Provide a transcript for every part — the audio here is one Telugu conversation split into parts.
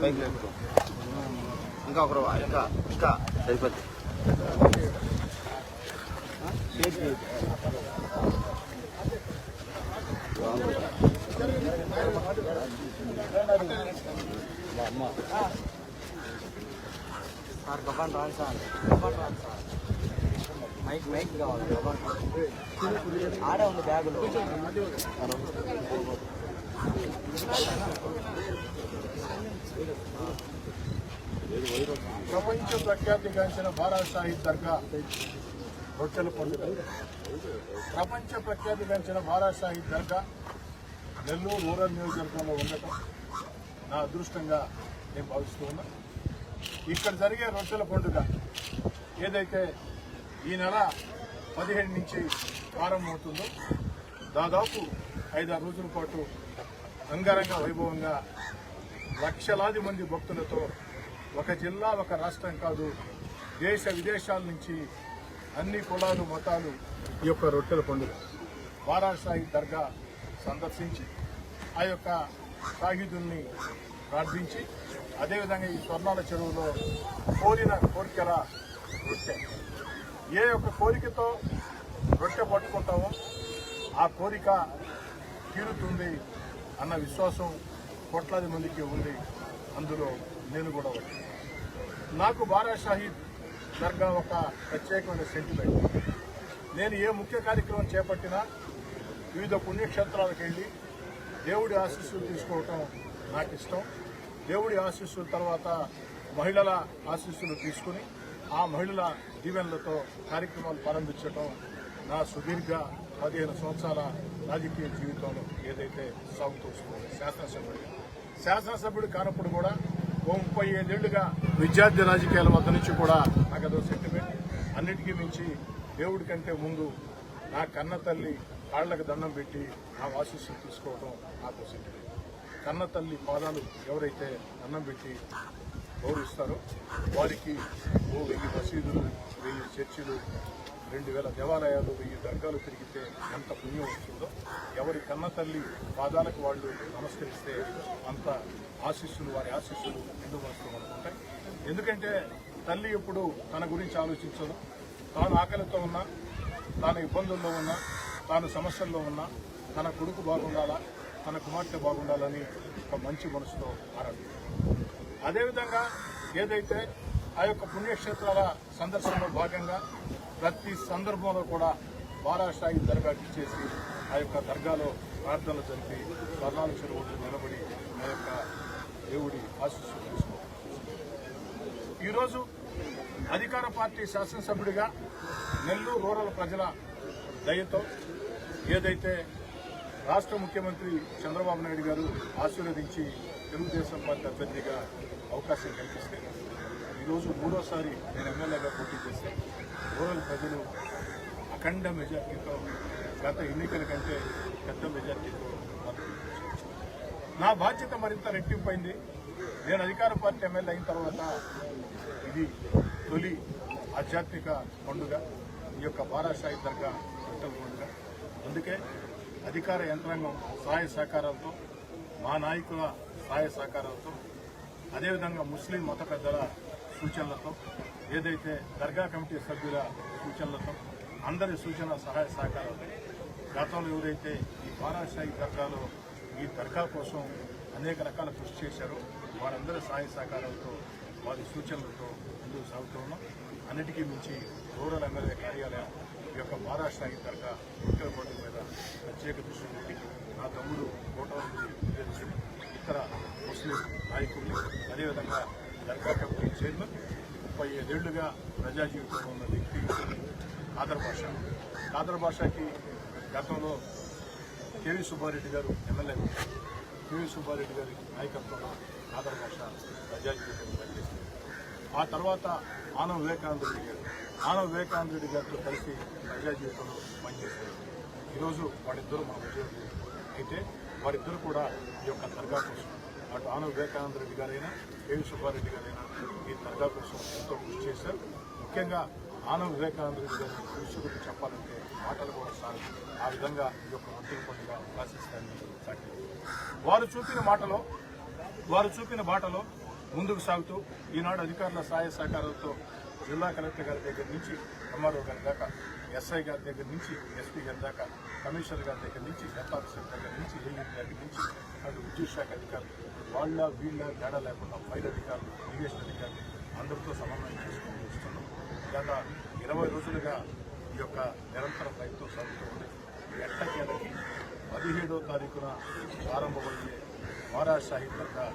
పైకి లేపు. ఇంకా ఒకరు ఇంకా ఇంకా సరిపోద్ది సార్ గబాన్ రాను సార్. గబాన్ రాను సార్. మైక్ మైక్ కావాలి గబాన్ ఆడే ఉంది బ్యాగులో. ప్రపంచ ప్రఖ్యాతిగాంచిన బారా సాహిబ్ దర్గా రొట్టెల పండుగ. ప్రపంచ ప్రఖ్యాతిగాంచిన బారా సాహిబ్ దర్గా నెల్లూరు రూరల్ నియోజకవర్గంలో ఉండటం నా అదృష్టంగా నేను భావిస్తూ ఉన్నా. ఇక్కడ జరిగే రొట్టెల పండుగ ఏదైతే ఈ నెల పదిహేడు నుంచి ప్రారంభమవుతుందో దాదాపు ఐదారు రోజుల పాటు అంగరంగ వైభవంగా లక్షలాది మంది భక్తులతో ఒక జిల్లా ఒక రాష్ట్రం కాదు దేశ విదేశాల నుంచి అన్ని కులాలు మతాలు ఈ యొక్క రొట్టెల పండుగ. వారాసాయి దర్గా సందర్శించి ఆ యొక్క షాహిదుల్ని ప్రార్థించి అదేవిధంగా ఈ స్వర్ణాల చెరువులో కోరిన కోరికల రొట్టె. ఏ యొక్క కోరికతో రొట్టె పట్టుకుంటామో ఆ కోరిక తీరుతుంది అన్న విశ్వాసం కోట్లాది మందికి ఉంది. అందులో నేను కూడా ఒకటి. నాకు బారా షాహీద్ దర్గా ఒక ప్రత్యేకమైన సెంటిమెంట్ నేను ఏ ముఖ్య కార్యక్రమం చేపట్టినా వివిధ పుణ్యక్షేత్రాలకు వెళ్ళి దేవుడి ఆశీస్సులు తీసుకోవటం నాకు ఇష్టం. దేవుడి ఆశీస్సుల తర్వాత మహిళల ఆశీస్సులు తీసుకుని ఆ మహిళల దీవెనలతో కార్యక్రమాలు ప్రారంభించడం నా సుదీర్ఘ పదిహేను సంవత్సరాల రాజకీయ జీవితంలో ఏదైతే సాగుతూ శాసనసభ్యుడు. శాసనసభ్యుడిగా శాసనసభ్యుడు కానప్పుడు కూడా ముప్పై ఐదేళ్ళుగా విద్యార్థి రాజకీయాల వద్ద నుంచి కూడా నాకు అదో సెంటిమెంట్ అన్నిటికీ మించి దేవుడి కంటే ముందు నా కన్న తల్లి కాళ్ళకు దండం పెట్టి నా ఆశీస్సులు తీసుకోవడం నాకు సెంటిమెంట్ కన్న తల్లి పాదాలు ఎవరైతే దండం పెట్టి గౌరవిస్తారో వారికి ఓ వెయ్యి మసీదులు వెయ్యి చర్చిలు రెండు వేల దేవాలయాలు వెయ్యి దర్గాలు తిరిగితే ఎంత పుణ్యం వస్తుందో ఎవరి కన్న తల్లి పాదాలకు వాళ్ళు నమస్కరిస్తే అంత ఆశీస్సులు వారి ఆశీస్సులు హిందూ మనసులో ఉంటాయి ఎందుకంటే తల్లి ఎప్పుడు తన గురించి ఆలోచించదు. తాను ఆకలితో ఉన్నా తాను ఇబ్బందుల్లో ఉన్నా తాను సమస్యల్లో ఉన్నా తన కొడుకు బాగుండాలా తన కుమార్తె బాగుండాలని ఒక మంచి మనసుతో ఆరాధిస్తారు అదేవిధంగా ఏదైతే ఆ యొక్క పుణ్యక్షేత్రాల సందర్శనలో భాగంగా ప్రతి సందర్భంలో కూడా బారాషాయి దర్గాకి చేసి ఆ యొక్క దర్గాలో ప్రార్థనలు జరిపి స్వర్ణాల చెరువు నిలబడి ఆ యొక్క దేవుడి ఆశీస్సులు తీసుకోవాలి. ఈరోజు అధికార పార్టీ శాసనసభ్యుడిగా నెల్లూరు రూరల్ ప్రజల దయతో ఏదైతే రాష్ట్ర ముఖ్యమంత్రి చంద్రబాబు నాయుడు గారు ఆశీర్వదించి తెలుగుదేశం పార్టీ అభ్యర్థిగా అవకాశం కల్పిస్తే ఈరోజు మూడోసారి నేను ఎమ్మెల్యేగా పోటీ చేస్తే ఓరల్ ప్రజలు అఖండ మెజార్టీతో గత ఎన్నికల కంటే పెద్ద మెజార్టీతో నా బాధ్యత మరింత రెట్టింపైంది. నేను అధికార పార్టీ ఎమ్మెల్యే అయిన తర్వాత ఇది తొలి ఆధ్యాత్మిక పండుగ ఈ యొక్క బారాసాయి దర్గా విఠల్ పండుగ. అందుకే అధికార యంత్రాంగం సహాయ సహకారాలతో మా నాయకుల సహాయ సహకారాలతో అదేవిధంగా ముస్లిం మత పెద్దల సూచనలతో ఏదైతే దర్గా కమిటీ సభ్యుల సూచనలతో అందరి సూచన సహాయ సహకారాలతో గతంలో ఎవరైతే ఈ పారాశాయి దర్గాలో ఈ దర్గా కోసం అనేక రకాల కృషి చేశారో వారందరి సహాయ సహకారాలతో వారి సూచనలతో ముందుకు సాగుతూ ఉన్నాం. అన్నిటికీ మించి రూరల్ ఎమ్మెల్యే కార్యాలయం ఈ యొక్క మహారాష్ట్ర దర్గా ఉత్తర బోర్డు మీద ప్రత్యేక దృష్టి పెట్టి నా తమ్ముడు కోటవల్లి ఇతర ముస్లిం నాయకులు అదేవిధంగా దర్గా కమిటీ చైర్మన్ ముప్పై ఐదేళ్ళుగా ప్రజా జీవితంలో ఉన్న వ్యక్తి కాదర్ భాష. కాదర్ భాషకి గతంలో కేవీ సుబ్బారెడ్డి గారు ఎమ్మెల్యే కేవీ సుబ్బారెడ్డి గారి నాయకత్వంలో కాదర్ భాష ప్రజా జీవితంలో పనిచేస్తుంది. ఆ తర్వాత ఆనవ వివేకానంద రెడ్డి గారు ఆనవ వివేకానంద రెడ్డి గారితో కలిసి ప్రజా జీవితంలో పనిచేశారు. ఈరోజు వారిద్దరూ మన ఉద్యోగులు అయితే వారిద్దరు కూడా ఈ యొక్క దర్గా కోసం అటు ఆనవ వివేకానంద రెడ్డి గారైనా కేవీ సుబ్బారెడ్డి గారైనా ఈ దర్గా కోసం ఎంతో కృషి చేశారు. ముఖ్యంగా ఆనవ వివేకానంద రెడ్డి గారి కృషి చెప్పాలంటే మాటలు కూడా సాగు ఆ విధంగా ఈ యొక్క రొట్టెల పండుగ ఆశిస్తారని వారు చూపిన మాటలో వారు చూపిన బాటలో ముందుకు సాగుతూ ఈనాడు అధికారుల సహాయ సహకారాలతో జిల్లా కలెక్టర్ గారి దగ్గర నుంచి ఎంఆర్ఓ గారి దాకా ఎస్ఐ గారి దగ్గర నుంచి ఎస్పీ గారి దాకా కమిషనర్ గారి దగ్గర నుంచి హెల్త్ ఆఫీసర్ దగ్గర నుంచి ఏఈ గారి నుంచి అటు విద్యుత్ శాఖ అధికారులు వాళ్ళ వీళ్ళ తేడా లేకుండా ఫైర్ అధికారులు ఇరిగేషన్ అధికారులు అందరితో సమన్వయం చేసుకుని వస్తున్నాం. గత ఇరవై రోజులుగా ఈ యొక్క నిరంతర ప్రయత్నం సాగుతూ ఉంది. ఎట్టకేలకి పదిహేడో తారీఖున ప్రారంభమయ్యే వారా సాహిత్యంగా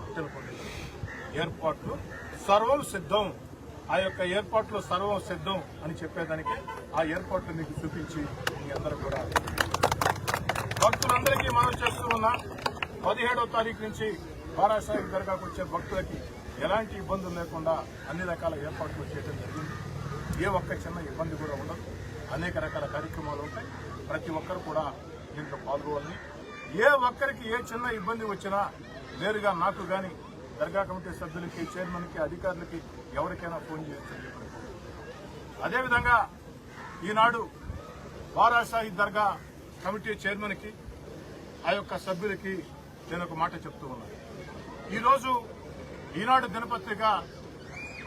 రొట్టెల పండుగ ఏర్పాట్లు సర్వం సిద్ధం. ఆ యొక్క ఏర్పాట్లు సర్వం సిద్ధం అని చెప్పేదానికి ఆ ఏర్పాట్లు మీకు చూపించి మీ అందరూ కూడా. భక్తులందరికీ మనం చేస్తూ ఉన్నా. పదిహేడో తారీఖు నుంచి బారాసాహిబ్ దర్గాకు వచ్చే భక్తులకి ఎలాంటి ఇబ్బందులు లేకుండా అన్ని రకాల ఏర్పాట్లు చేయడం జరిగింది. ఏ ఒక్క చిన్న ఇబ్బంది కూడా ఉండదు. అనేక రకాల కార్యక్రమాలు ఉంటాయి. ప్రతి ఒక్కరు కూడా దీంట్లో పాల్గొవాలని ఏ ఒక్కరికి ఏ చిన్న ఇబ్బంది వచ్చినా నేరుగా నాకు కానీ దర్గా కమిటీ సభ్యులకి చైర్మన్కి అధికారులకి ఎవరికైనా ఫోన్ చేయొచ్చు అదేవిధంగా ఈనాడు వారాషాహి దర్గా కమిటీ చైర్మన్కి ఆ యొక్క సభ్యులకి నేను ఒక మాట చెప్తూ ఉన్నాను ఈరోజు ఈనాడు దినపత్రిక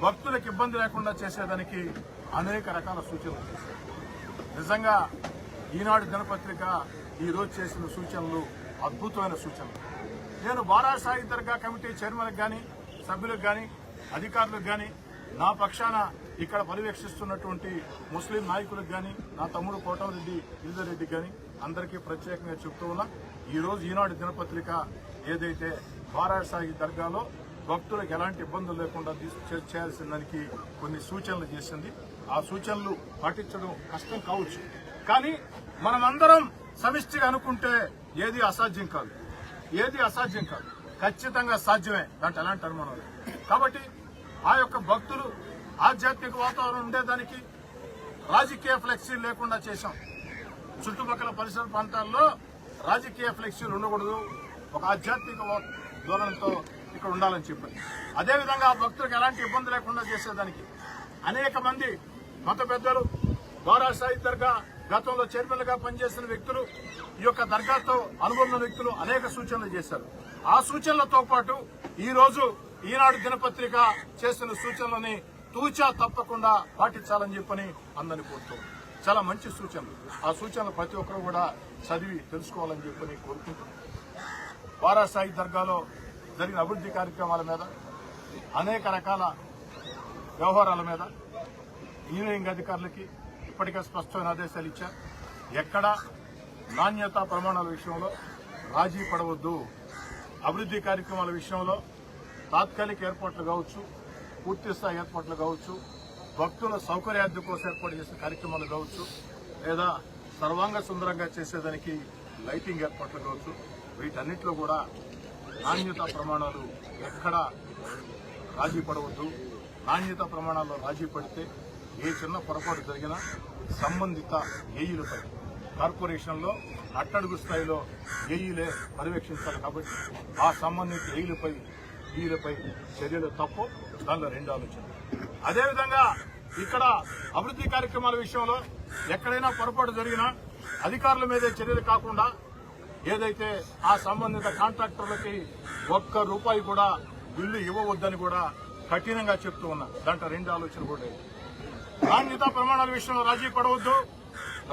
భక్తులకు ఇబ్బంది లేకుండా చేసేదానికి అనేక రకాల సూచనలు చేశారు నిజంగా ఈనాడు దినపత్రిక ఈరోజు చేసిన సూచనలు అద్భుతమైన సూచనలు. నేను బారాసాయి దర్గా కమిటీ చైర్మన్కి కానీ సభ్యులకు కానీ అధికారులకు కానీ నా పక్షాన ఇక్కడ పర్యవేక్షిస్తున్నటువంటి ముస్లిం నాయకులకు కానీ నా తమ్ముడు కోటమిరెడ్డి గిరిధరెడ్డి కానీ అందరికీ ప్రత్యేకంగా చెప్తూ ఉన్నా. ఈరోజు ఈనాడు దినపత్రిక ఏదైతే బారాసాగి దర్గాలో భక్తులకు ఎలాంటి ఇబ్బందులు లేకుండా చేయాల్సిన దానికి కొన్ని సూచనలు చేసింది. ఆ సూచనలు పాటించడం కష్టం కావచ్చు. కానీ మనమందరం సమిష్టిగా అనుకుంటే ఏది అసాధ్యం కాదు. ఏది అసాధ్యం కాదు. ఖచ్చితంగా సాధ్యమే. దాంట్లో ఎలాంటి అనుమానం కాబట్టి ఆ యొక్క భక్తులు ఆధ్యాత్మిక వాతావరణం ఉండేదానికి రాజకీయ ఫ్లెక్సీ లేకుండా చేశాం. చుట్టుపక్కల పరిసర ప్రాంతాల్లో రాజకీయ ఫ్లెక్సీలు ఉండకూడదు. ఒక ఆధ్యాత్మిక ధోరణితో ఇక్కడ ఉండాలని చెప్పారు. అదేవిధంగా ఆ భక్తులకు ఎలాంటి ఇబ్బంది లేకుండా చేసేదానికి అనేక మంది మత పెద్దలు బారా సాయి దర్గా గతంలో చైర్మన్లుగా పనిచేసిన వ్యక్తులు ఈ యొక్క దర్గాతో అనుబంధ వ్యక్తులు అనేక సూచనలు చేశారు. ఆ సూచనలతో పాటు ఈ రోజు ఈనాడు దినపత్రిక చేసిన సూచనలని తూచా తప్పకుండా పాటించాలని చెప్పని అందరినీ కోరుతూ చాలా మంచి సూచనలు ఆ సూచనలు ప్రతి ఒక్కరు కూడా చదివి తెలుసుకోవాలని చెప్పి నేను కోరుకుంటున్నాను వారాసాయి దర్గాలో జరిగిన అభివృద్ధి కార్యక్రమాల మీద అనేక రకాల వ్యవహారాల మీద ఇంజనీరింగ్ అధికారులకి ఇప్పటికే స్పష్టమైన ఆదేశాలు ఇచ్చారు. ఎక్కడ నాణ్యత ప్రమాణాల విషయంలో రాజీ పడవద్దు. అభివృద్ధి కార్యక్రమాల విషయంలో తాత్కాలిక ఏర్పాట్లు కావచ్చు పూర్తిస్థాయి ఏర్పాట్లు కావచ్చు భక్తుల సౌకర్యార్థి కోసం ఏర్పాటు చేసిన కార్యక్రమాలు కావచ్చు లేదా సర్వాంగ సుందరంగా చేసేదానికి లైటింగ్ ఏర్పాట్లు కావచ్చు వీటన్నిటిలో కూడా నాణ్యత ప్రమాణాలు ఎక్కడా రాజీ పడవద్దు. నాణ్యత ప్రమాణాల్లో రాజీ పడితే ఏ చిన్న పొరపాటు జరిగినా సంబంధిత ఏఈలపై కార్పొరేషన్లో అట్టడుగు స్థాయిలో ఏఈలే పర్యవేక్షిస్తారు కాబట్టి ఆ సంబంధిత ఏఈలపై ఈలపై చర్యలు తప్పు దానిలో రెండు ఆలోచన అదేవిధంగా ఇక్కడ అభివృద్ధి కార్యక్రమాల విషయంలో ఎక్కడైనా పొరపాటు జరిగినా అధికారుల మీదే చర్యలు కాకుండా ఏదైతే ఆ సంబంధిత కాంట్రాక్టర్లకి ఒక్క రూపాయి కూడా బిల్లు ఇవ్వవద్దని కూడా కఠినంగా చెప్తూ ఉన్నా. దాంట్లో రెండు ఆలోచన కూడా నాణ్యత ప్రమాణాల విషయంలో రాజీ పడవద్దు.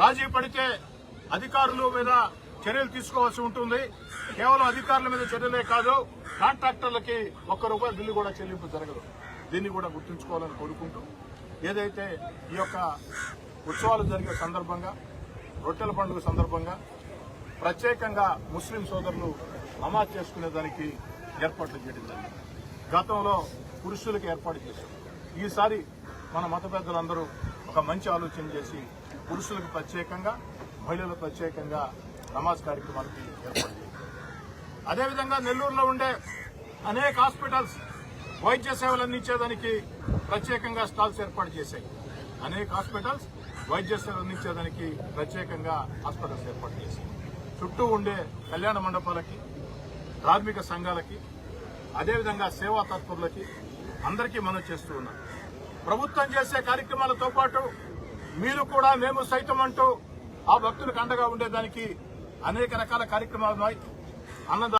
రాజీ పడితే అధికారుల మీద చర్యలు తీసుకోవాల్సి ఉంటుంది. కేవలం అధికారుల మీద చర్యలే కాదు కాంట్రాక్టర్లకి ఒక్క రూపాయి బిల్లు కూడా చెల్లింపు జరగదు. దీన్ని కూడా గుర్తుంచుకోవాలని కోరుకుంటూ ఏదైతే ఈ యొక్క ఉత్సవాలు జరిగే సందర్భంగా రొట్టెల పండుగ సందర్భంగా ప్రత్యేకంగా ముస్లిం సోదరులు నమాజ్ చేసుకునే దానికి ఏర్పాట్లు చేయడం జరిగింది. గతంలో పురుషులకు ఏర్పాటు చేశారు ఈసారి మన మత పెద్దలందరూ ఒక మంచి ఆలోచన చేసి పురుషులకు ప్రత్యేకంగా మహిళలకు ప్రత్యేకంగా నమాజ్ కార్యక్రమాలకి ఏర్పాటు చేశారు అదేవిధంగా నెల్లూరులో ఉండే అనేక హాస్పిటల్స్ వైద్య సేవలు అందించేదానికి ప్రత్యేకంగా స్టాల్స్ ఏర్పాటు చేశాయి. అనేక హాస్పిటల్స్ వైద్య సేవలు అందించేదానికి ప్రత్యేకంగా హాస్పిటల్స్ ఏర్పాటు చేశాయి. చుట్టూ ఉండే కళ్యాణ మండపాలకి ప్రాథమిక సంఘాలకి అదేవిధంగా సేవా తత్పరులకి అందరికీ మనం చేస్తూ ఉన్నాం. ప్రభుత్వం చేసే కార్యక్రమాలతో పాటు మీరు కూడా మేము సైతం అంటూ ఆ భక్తులకు అండగా ఉండేదానికి అనేక రకాల కార్యక్రమాలు ఉన్నాయి. అన్నదానం